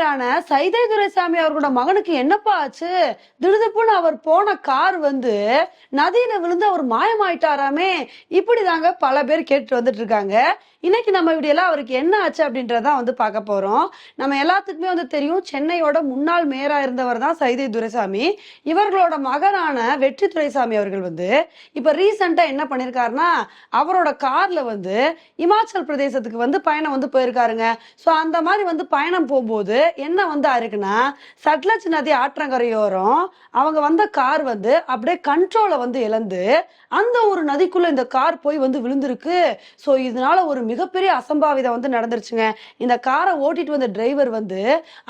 பேரான சைதை துரைசாமி அவர்களோட மகனுக்கு என்னப்பா ஆச்சு? திடுதுப்புன்னு அவர் போன கார் வந்து நதியில விழுந்து அவர் மாயமாயிட்டாராமே. இப்படிதாங்க பல பேர் கேட்டு வந்துட்டு இருக்காங்க. இன்னைக்கு நம்ம வீடியோல அவருக்கு என்ன ஆச்சு அப்படின்றதான் வந்து பார்க்க போறோம். நம்ம எல்லாத்துக்குமே வந்து தெரியும் சென்னையோட முன்னாள் மேயரா இருந்தவர் தான் சைதை துரைசாமி. இவர்களோட மகனான வெற்றி துரைசாமி அவர்கள் வந்து இப்ப ரீசெண்டா என்ன பண்ணியிருக்காருன்னா அவரோட கார்ல வந்து இமாச்சல் பிரதேசத்துக்கு வந்து பயணம் வந்து போயிருக்காருங்க. ஸோ அந்த மாதிரி வந்து பயணம் போகும்போது என்ன வந்து ஆயிருக்குன்னா சட்லஜ் நதி ஆற்றங்கரையோரம் அவங்க வந்த கார் வந்து அப்படியே கண்ட்ரோலை வந்து இழந்து அந்த ஒரு நதிக்குள்ள இந்த கார் போய் வந்து விழுந்திருக்கு. ஸோ இதனால ஒரு மிகப்பெரிய அசம்பாவிதம் வந்து நடந்துருச்சுங்க. இந்த காரை ஓட்டிட்டு வந்த டிரைவர் வந்து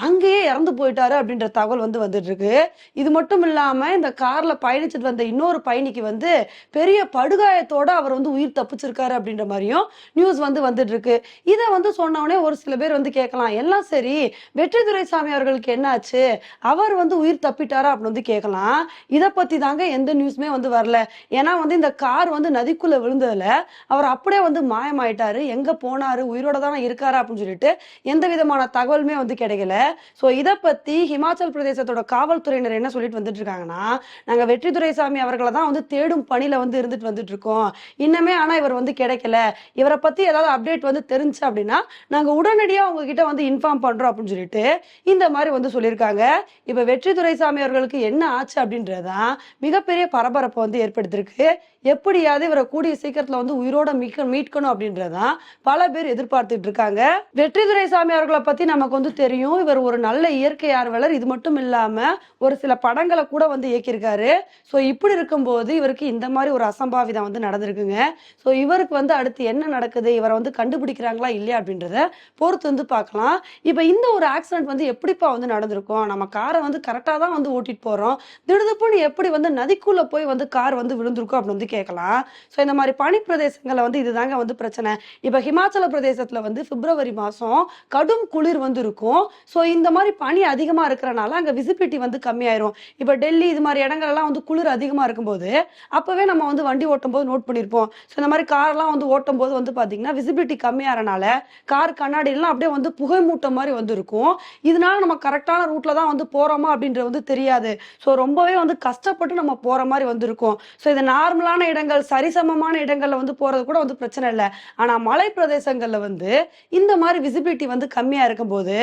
அங்கேயே இறந்து போயிட்டாரு அப்படின்ற தகவல் வந்து வந்துட்டு இருக்கு இது மட்டும் இல்லாம இந்த கார்ல பயணிச்சுட்டு வந்த இன்னொரு பயணிக்கு வந்து பெரிய படுகாயத்தோட அவர் வந்து உயிர் தப்பிச்சிருக்காரு அப்படின்ற மாதிரியும் நியூஸ் வந்து வந்துட்டு இருக்கு இதை வந்து சொன்ன ஒரு சில பேர் வந்து கேட்கலாம். எல்லாம் சரி வெற்றி துரைசாமி அவர்களுக்கு என்னாச்சு? அவர் வந்து உயிர் தப்பிட்டாரா அப்படின்னு வந்து கேட்கலாம். இதை பத்தி தாங்க எந்த நியூஸுமே வந்து வரல. ஏன்னா வந்து இந்த கார் வந்து நதிக்குள்ள விழுந்ததுல அவர் அப்படியே வந்து மாயமாயிட்டாரு. எங்க போனாரு உயிரோட தானே இருக்காரு அப்படின்னு சொல்லிட்டு எந்த விதமான தகவலுமே வந்து கிடைக்கல. ஸோ இதை பத்தி ஹிமாச்சல் பிரதேசத்தோட காவல்துறையினர் என்ன சொல்லிட்டு வந்துட்டு இருக்காங்கன்னா நாங்க வெற்றி துரைசாமி அவர்களை தான் வந்து தேடும் பணியில வந்து இருந்துட்டு வந்துட்டு இருக்கோம். இன்னமே ஆனா இவர் வந்து கிடைக்கல. இவரை பத்தி ஏதாவது அப்டேட் வந்து தெரிஞ்சு அப்படின்னா நாங்க உடனடியா உங்ககிட்ட வந்து இன்ஃபார்ம் பண்றோம் அப்படின்னு சொல்லிட்டு இந்த மாதிரி வந்து சொல்லியிருக்காங்க. இப்ப வெற்றி துரைசாமி அவர்களுக்கு என்ன ஆச்சு அப்படின்றதான் மிகப்பெரிய பரபரப்பை வந்து ஏற்படுத்தியிருக்கு. எப்படியாவது இவரை கூடிய சீக்கிரத்துல வந்து உயிரோட மீட்க மீட்கணும் அப்படின்றதான் பல பேர் எதிர்பார்த்துட்டு இருக்காங்க. வெற்றி துரைசாமி அவர்களை பத்தி நமக்கு வந்து தெரியும். இவர் ஒரு நல்ல இயற்கை ஆர்வலர். இது மட்டும் இல்லாம ஒரு சில படங்களை கூட வந்து இயக்கியிருக்காரு. ஸோ இப்படி இருக்கும்போது இவருக்கு இந்த மாதிரி ஒரு அசம்பாவிதம் வந்து நடந்திருக்குங்க. ஸோ இவருக்கு வந்து அடுத்து என்ன நடக்குது? இவரை வந்து கண்டுபிடிக்கிறாங்களா? இல்லையா? அப்படின்றத பொறுத்து வந்து பார்க்கலாம். இப்போ இந்த ஒரு ஆக்சிடென்ட் வந்து எப்படிப்பா வந்து நடந்திருக்கும்? நம்ம காரை வந்து கரெக்டாக தான் வந்து ஓட்டிட்டு போகிறோம் திடுதுப்புன்னு எப்படி வந்து நதிக்குள்ளே போய் வந்து கார் வந்து விழுந்திருக்கும் அப்படின்னு வந்து கேட்கலாம். ஸோ இந்த மாதிரி பனி பிரதேசங்களில் வந்து இதுதாங்க வந்து பிரச்சனை. இப்போ ஹிமாச்சல பிரதேசத்தில் வந்து பிப்ரவரி மாதம் கடும் குளிர் வந்து இருக்கும் ஸோ இந்த மாதிரி பனி அதிகமாக இருக்கிறனால அங்கே விசிபிலிட்டி வந்து கம்மியாயிரும். இப்போ டெல்லி இது மாதிரி இடங்கள்லாம் வந்து குளிர் அதிகமாக இருக்கும்போது அப்போவே நம்ம வந்து வண்டி ஓட்டும் போது நோட் பண்ணியிருப்போம் ஸோ இந்த மாதிரி கார்லாம் வந்து ஓட்டும் போது வந்து பார்த்தீங்கன்னா விசிபிலிட்டி கம்மியாகிறனால கார் கண்ணாடிலாம் அப்படியே வந்து புகை மூட்டம் மாதிரி வந்து இருக்கும் இதனால நம்ம கரெக்டான ரூட்ல தான் வந்து போறோமா அப்படின்றது வந்து தெரியாது. ஸோ ரொம்பவே வந்து கஷ்டப்பட்டு நம்ம போற மாதிரி வந்து இருக்கும் ஸோ இது நார்மலான இடங்கள் சரிசமமான இடங்கள்ல வந்து போறது கூட வந்து பிரச்சனை இல்லை. ஆனா மலை பிரதேசங்கள்ல வந்து இந்த மாதிரி விசிபிலிட்டி வந்து கம்மியா இருக்கும்போது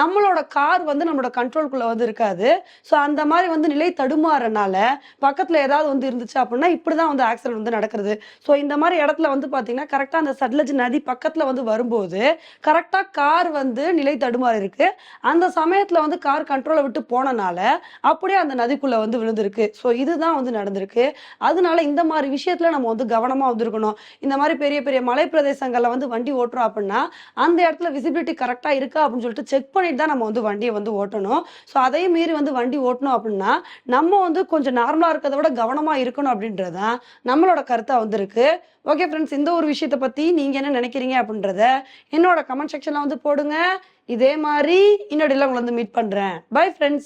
நம்மளோட கார் வந்து நம்மளோட கண்ட்ரோல்குள்ள வந்து இருக்காது. ஸோ அந்த மாதிரி வந்து நிலை தடுமாறனால பக்கத்துல ஏதாவது வந்து இருந்துச்சு அப்படின்னா இப்படிதான் வந்து ஆக்சிடென்ட் வந்து நடக்கிறது. ஸோ இந்த மாதிரி இடத்துல வந்து பாத்தீங்கன்னா கரெக்டா அந்த சட்லஜ் நதி பக்கத்துல வந்து வரும்போது கரெக்டா கார் வந்து நிலை தடுமாறி இருக்கு அந்த சமயத்துல வந்து கார் கண்ட்ரோலை விட்டு போனனால அப்படியே அந்த நதிக்குள்ள வந்து விழுந்திருக்கு. ஸோ இதுதான் வந்து நடந்திருக்கு. அதனால இந்த மாதிரி விஷயத்துல நம்ம வந்து கவனமா வந்திருக்கணும். இந்த மாதிரி பெரிய பெரிய மலை பிரதேசங்கள்ல வந்து வண்டி ஓட்டுறோம் அப்படின்னா அந்த இடத்துல விசிபிலிட்டி கரெக்டா இருக்கா அப்படின்னு சொல்லிட்டு செக் பண்ணிட்டு தான் நம்ம வந்து வண்டியை வந்து ஓட்டணும். ஸோ அதையும் மீறி வந்து வண்டி ஓட்டணும் அப்படின்னா நம்ம வந்து கொஞ்சம் நார்மலா இருக்கிறத விட கவனமா இருக்கணும் அப்படின்றதான் நம்மளோட கருத்தா வந்திருக்கு. ஓகே ஃப்ரெண்ட்ஸ் இந்த ஒரு விஷயத்தை பத்தி நீங்க என்ன நினைக்கிறீங்க அப்படின்றத என்னோட கமெண்ட் செக்ஷன்ல வந்து போடுங்க. இதே மாதிரி இன்னொடையில் உங்களை வந்து மீட் பண்றேன். Bye friends